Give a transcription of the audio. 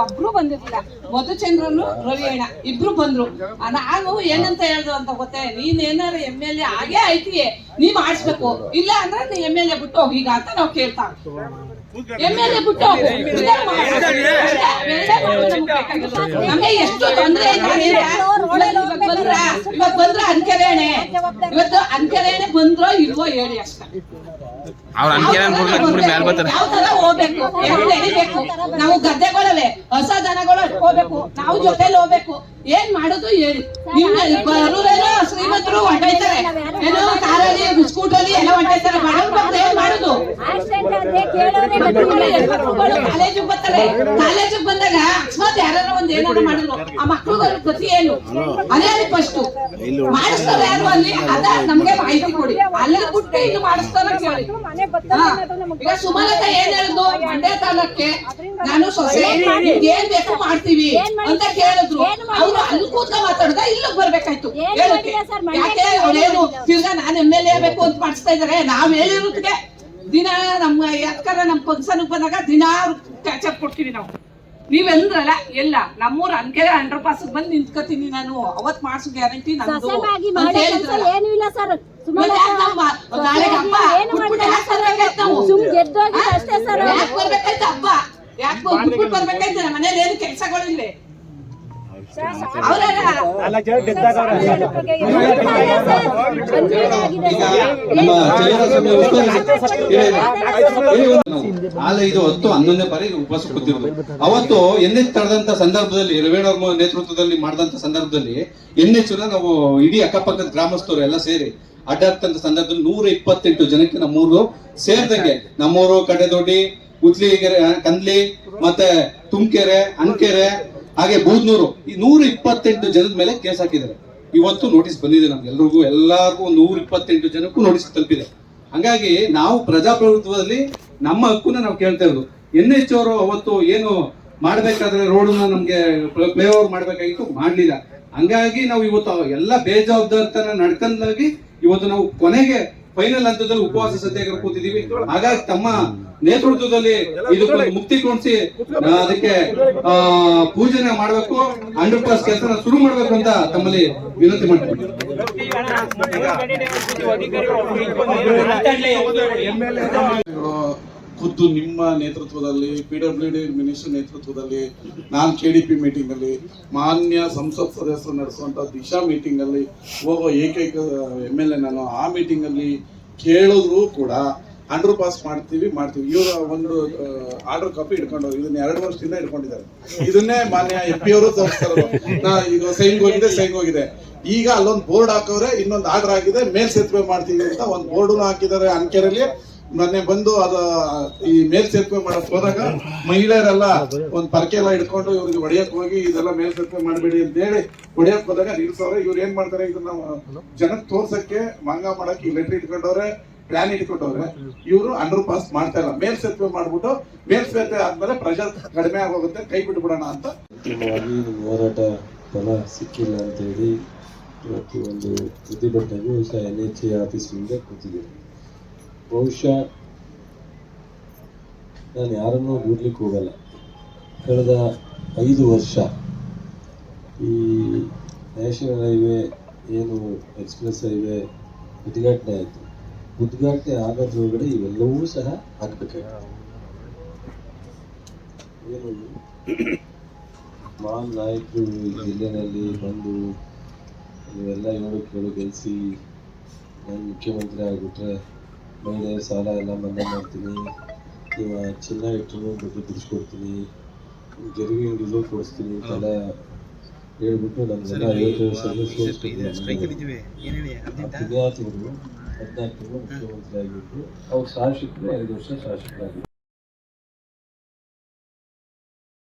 ಒಬ್ರು ಬಂದಿರ್ಲಿಲ್ಲ. ಮಧುಚಂದ್ರನು ರವಿ ಅಣ್ಣ ಇಬ್ರು ಬಂದ್ರು. ನಾನು ಏನಂತ ಹೇಳ್ದು ಅಂತ ಗೊತ್ತೇ? ನೀನ್ ಏನಾರ ಎಂ ಎಲ್ ಎ ಆಗೇ ಐತಿ ನೀ ಮಾಡಿಸ್ಬೇಕು. ಇಲ್ಲ ಅಂದ್ರೆ ನೀ ಎಂ ಎಲ್ ಎ ಬಿಟ್ಟು ಹೋಗೀಗ ಅಂತ ನಾವು ಕೇಳ್ತಾ ಎಂ ಎಲ್ ಎ ಬಿಟ್ಟು ಹೋಗು. ನಮ್ಗೆ ಎಷ್ಟು ತೊಂದರೆ ಬಂದ್ರ ಇವತ್ ಬಂದ್ರ ಅನ್ಕೆರೆ ಇವತ್ತು ಅನ್ಕೆರೆ ಬಂದ್ರೋ ಇಲ್ವೋ ಹೇಳಿ ಅಷ್ಟೇ. ಅವ್ರ ಯಾವ ತರ ಹೋಗ್ಬೇಕು? ಹೆಂಗ್ ನಡಿಬೇಕು? ನಾವು ಗದ್ದೆಗಳಲ್ಲೇ ಹೊಸ ದನಗಳು ಹೋಗ್ಬೇಕು. ನಾವು ಜೊತೆಲಿ ಹೋಗ್ಬೇಕು. ಏನ್ ಮಾಡೋದು ಹೇಳಿ. ನಿಮ್ಮ ಬರೋರೇನೋ ಶ್ರೀಮಂತರು ಹೊಂಟೈತಾರೆ ಏನೋ ಕಾರಲ್ಲಿ ಸ್ಕೂಟಲ್ಲಿ ಎಲ್ಲ ಹೊಂಟೈತಾರೆ ಬಡವ್ರು ಬಂದ್ರೆ ಏನ್ ಮಾಡೋದು ಕಾಲೇಜಿಗೆ ಬರ್ತಾರೆ ಕಾಲೇಜಿಗೆ ಬಂದಾಗ ಅಕಸ್ಮಾತ್ ಯಾರು ಒಂದ್ ಏನಾದ್ರು ಮಾಡಿದ್ರು. ಆ ಮಕ್ಳುಗಳ ಪ್ರತಿ ಏನು? ಅದೇ ಫಸ್ಟ್ ಮಾಡಿಸ್ತಾರೆ ಯಾರು ಅಲ್ಲಿ? ಅದ ನಮ್ಗೆ ಮಾಹಿತಿ ಕೊಡಿ. ಅಲ್ಲಿ ಬಿಟ್ಟು ಇಲ್ಲಿ ಮಾಡಿಸ್ತಾರ ಕೇಳಿ. ಈಗ ಸುಮಲತಾ ಏನ್ ಹೇಳಿದ್ರು ಮಂಡ್ಯ ತಾಲೂಕೆ ನಾನು ಸೊಸೆ ಏನ್ ಬೇಕು ಮಾಡ್ತೀವಿ ಅಂತ ಕೇಳಿದ್ರು. ಅವ್ರು ಅಲ್ಲಿ ಕೂತ ಮಾತಾಡ್ದ ಇಲ್ಲಿ ಬರ್ಬೇಕಾಯ್ತು. ಯಾಕೆ? ಅವ್ರೇನು ತಿರ್ಗಾ ನಾನು ಎಂ ಎಲ್ ಎ ಬೇಕು ಅಂತ ಮಾಡಿಸ್ತಾ ಇದಾರೆ. ನಾವ್ ಹೇಳಿರೋದಕ್ಕೆ ದಿನ ನಮ್ಮ ಯಾಕಂದ್ರೆ ನಮ್ಮ ಫಂಕ್ಷನ್ ಬಂದಾಗ ದಿನ ಕ್ಯಾಚಪ್ ಕೊಡ್ತೀವಿ ನಾವು. ನೀವೆಂದ್ರಲ್ಲ ಎಲ್ಲ ನಮ್ಮೂರ್ ಅನ್ಕೆರೆ ಅಂಡರ್ ಪಾಸ್ ಬಂದ್ ನಿಂತ್ಕೋತೀನಿ ನಾನು. ಅವತ್ ಮಾಡ್ಸೋ ಗ್ಯಾರಂಟಿ ಕೆಲಸ ಇಲ್ಲ ಸರ್. ಯಾಕ್ ಏನು ಬರ್ಬೇಕಾಯ್ತು ಹಬ್ಬ? ಯಾಕೆ ಬರ್ಬೇಕಾಯ್ತು? ಮನೇಲಿ ಏನು ಕೆಲಸಗಳಿಲ್ಲ ಇದು ಹತ್ತು ಹನ್ನೊಂದನೇ ಬಾರಿ ಉಪವಾಸ ಕೂತಿರೋದು. ಅವತ್ತು ಎಚ್ ತಡೆದಂತ ಸಂದರ್ಭದಲ್ಲಿ ರವೇಣವ್ರ ನೇತೃತ್ವದಲ್ಲಿ ಮಾಡಿದಂತ ಸಂದರ್ಭದಲ್ಲಿ ಎಚ್ ನಾವು ಇಡೀ ಅಕ್ಕಪಕ್ಕದ ಗ್ರಾಮಸ್ಥರು ಎಲ್ಲ ಸೇರಿ ಅಡ್ಡಾಡ್ತಂತ ಸಂದರ್ಭದಲ್ಲಿ ನೂರ ಇಪ್ಪತ್ತೆಂಟು ಜನಕ್ಕೆ ನಮ್ಮೂರು ಸೇರ್ದಂಗೆ ನಮ್ಮೂರು ಕಡೆದೊಡ್ಡಿ, ಉತ್ಲಿಗೆರೆ ಕಂದ್ಲಿ, ಮತ್ತೆ ತುಮಕೆರೆ, ಅನ್ಕೆರೆ ಹಾಗೆ ಬೂದ್ನೂರು, ಈ ನೂರ ಇಪ್ಪತ್ತೆಂಟು ಜನದ ಮೇಲೆ ಕೇಸ್ ಹಾಕಿದ್ದಾರೆ. ಇವತ್ತು ನೋಟಿಸ್ ಬಂದಿದೆ ನಮ್ಗೆಲ್ರಿಗೂ ಎಲ್ಲಾರ್ಗೂ ನೂರ ಇಪ್ಪತ್ತೆಂಟು ಜನಕ್ಕೂ ನೋಟಿಸ್ ತಲುಪಿದೆ. ಹಂಗಾಗಿ ನಾವು ಪ್ರಜಾಪ್ರಭುತ್ವದಲ್ಲಿ ನಮ್ಮ ಹಕ್ಕನ್ನ ನಾವು ಕೇಳ್ತಾ ಇರೋದು. ಎನ್ ಎಚ್ ಅವರು ಅವತ್ತು ಏನು ಮಾಡ್ಬೇಕಾದ್ರೆ ರೋಡನ್ನ ನಮ್ಗೆ ಪ್ಲೇ ಓವರ್ ಮಾಡ್ಬೇಕಾಗಿತ್ತು, ಮಾಡ್ಲಿಲ್ಲ. ಹಂಗಾಗಿ ನಾವು ಇವತ್ತು ಎಲ್ಲ ಬೇಜವಾಬ್ದಾರಿತನ ನಡ್ಕೊಂಡಾಗಿ ಇವತ್ತು ನಾವು ಕೊನೆಗೆ ಫೈನಲ್ ಹಂತದಲ್ಲಿ ಉಪವಾಸ ಸತ್ಯಾಗ್ರಹ ಕೂತಿದೀವಿ ಹಾಗಾಗಿ ತಮ್ಮ ನೇತೃತ್ವದಲ್ಲಿ ಇದಕ್ಕೊಂದು ಮುಕ್ತಿ ಕೊಡಿಸಿ ಅದಕ್ಕೆ ಆ, ಪೂಜನೆ ಮಾಡಬೇಕು ಹಂಡ್ರೆಡ್ ಪ್ಲಸ್ ಕೆಲಸನ ಶುರು ಮಾಡ್ಬೇಕು ಅಂತ ತಮ್ಮಲ್ಲಿ ವಿನಂತಿ ಮಾಡ್ತೀನಿ. ಖುದ್ದು ನಿಮ್ಮ ನೇತೃತ್ವದಲ್ಲಿ ಪಿ ಡಬ್ಲ್ಯೂ ಡಿ ಮಿನಿಸ್ಟರ್ ನೇತೃತ್ವದಲ್ಲಿ, ನಾನು ಕೆ ಡಿ ಪಿ ಮೀಟಿಂಗ್ ಅಲ್ಲಿ, ಮಾನ್ಯ ಸಂಸತ್ ಸದಸ್ಯರು ನಡೆಸುವಂಥ ದಿಶಾ ಮೀಟಿಂಗ್ ಅಲ್ಲಿ ಹೋಗೋ ಏಕೈಕ ಎಂ ಎಲ್ ಎ ನಾನು, ಆ ಮೀಟಿಂಗ್ ಅಲ್ಲಿ ಕೇಳಿದ್ರು ಕೂಡ ಅಂಡರ್ ಪಾಸ್ ಮಾಡ್ತೀವಿ ಮಾಡ್ತೀವಿ. ಇವರು ಒಂದು ಆರ್ಡರ್ ಕಾಪಿ ಇಟ್ಕೊಂಡು ಇದನ್ನ ಎರಡು ವರ್ಷದಿಂದ ಇಟ್ಕೊಂಡಿದ್ದಾರೆ ಇದನ್ನೇ ಮಾನ್ಯ ಎಂ ಪಿ ಅವರು ನಾ, ಈಗ ಸೈನ್ ಹೋಗಿದೆ ಸೈನ್ ಹೋಗಿದೆ. ಈಗ ಅಲ್ಲೊಂದು ಬೋರ್ಡ್ ಹಾಕವ್ರೆ, ಇನ್ನೊಂದು ಆರ್ಡರ್ ಆಗಿದೆ, ಮೇಲ್ ಸೇತುವೆ ಮಾಡ್ತೀವಿ ಅಂತ ಒಂದು ಬೋರ್ಡ್ ಹಾಕಿದ್ದಾರೆ ಅನ್ಕೆರೆಯಲ್ಲಿ ಮೊನ್ನೆ ಬಂದು ಅದು, ಈ ಮೇಲ್ ಸೇರ್ಪೆ ಮಾಡಕ್ ಹೋದಾಗ ಮಹಿಳೆಯರೆಲ್ಲ ಒಂದ್ ಪರಕೆ ಎಲ್ಲ ಇಟ್ಕೊಂಡು ಇವ್ರಿಗೆ ಹೊಡೆಯಕ್ ಹೋಗಿ ಇದೆಲ್ಲ ಮೇಲ್ ಮಾಡಬೇಡಿ ಅಂತ ಹೇಳಿ ಹೊಡೆಯಕ್ ಹೋದಾಗ ನಿಲ್ಸವ್ರೆ ಇವ್ರು ಏನ್ ಮಾಡ್ತಾರೆ? ಇದನ್ನ ಜನಕ್ಕೆ ತೋರ್ಸಕ್ಕೆ ಮಂಗ ಮಾಡಕ್ ಲೆಟರ್ ಇಟ್ಕೊಂಡವ್ರೆ, ಪ್ಲಾನ್ ಇಟ್ಕೊಂಡವ್ರೆ, ಇವರು ಅಂಡರ್ ಪಾಸ್ ಮಾಡ್ತಾ ಇಲ್ಲ. ಮೇಲ್ ಸೇರ್ಪೆ ಮಾಡ್ಬಿಟ್ಟು ಮೇಲ್ ಸೇರ್ಪೆ ಆದ್ಮೇಲೆ ಪ್ರೆಷರ್ ಕಡಿಮೆ ಆಗೋಗುತ್ತೆ, ಕೈ ಬಿಟ್ಬಿಡೋಣ ಅಂತ. ಅಂತಿಮವಾಗಿ ಹೋರಾಟ ಫಲ ಸಿಕ್ಕಿಲ್ಲ ಅಂತೇಳಿ ಇವತ್ತು ಒಂದು ಪ್ರತಿಭಟನೆಗೂ ಸಹ ಎನ್ ಎಚ್ ಎ ಆಫೀಸ್ ಮುಂದೆ ಕೂತಿದ್ದೀನಿ ಬಹುಶಃ ನಾನು ಯಾರನ್ನೂ ದೂರ್ಲಿಕ್ಕೆ ಹೋಗಲ್ಲ. ಕಳೆದ ಐದು ವರ್ಷ ಈ ನ್ಯಾಷನಲ್ ಹೈವೇ ಏನು ಎಕ್ಸ್ಪ್ರೆಸ್ ಹೈವೇ ಉದ್ಘಾಟನೆ ಆಯಿತು. ಉದ್ಘಾಟನೆ ಆಗೋದ್ರೊಳಗಡೆ ಇವೆಲ್ಲವೂ ಸಹ ಆಗಬೇಕಾಗಿತ್ತು ಏನು ಮಾಲ್ ನಾಯಕರು ಜಿಲ್ಲೆನಲ್ಲಿ ಬಂದು ಇವೆಲ್ಲ ಏಳು ಕೇಳು ಗೆಲ್ಲಿಸಿ ನಾನು ಮುಖ್ಯಮಂತ್ರಿ ಆಗಿಬಿಟ್ರೆ ಮಹಿಳೆಯರ ಸಾಲ ಎಲ್ಲ ಮನ್ನಾ ಮಾಡ್ತೀನಿ. ನೀವು ಚಿನ್ನ ಇಟ್ಟರು ಬಡ್ಡಿ ಬಿಡಿಸ್ಕೊಡ್ತೀನಿ ಜರಿಗೆ ಹಿಡಿದು ಕೊಡಿಸ್ತೀನಿ ಅಂತೆಲ್ಲ ಹೇಳ್ಬಿಟ್ಟು ನಮಗೆಲ್ಲ ಐವತ್ತು ವರ್ಷ ಪುಣ್ಯಾತಿಗಳು ಹದಿನಾಲ್ಕು ತಿಂಗಳು ಮುಖ್ಯಮಂತ್ರಿ ಆಗಿಬಿಟ್ಟು ಅವ್ರು ಶಾಸಕರು ಐದು ವರ್ಷ ಶಾಸಕರಾಗಿದ್ರು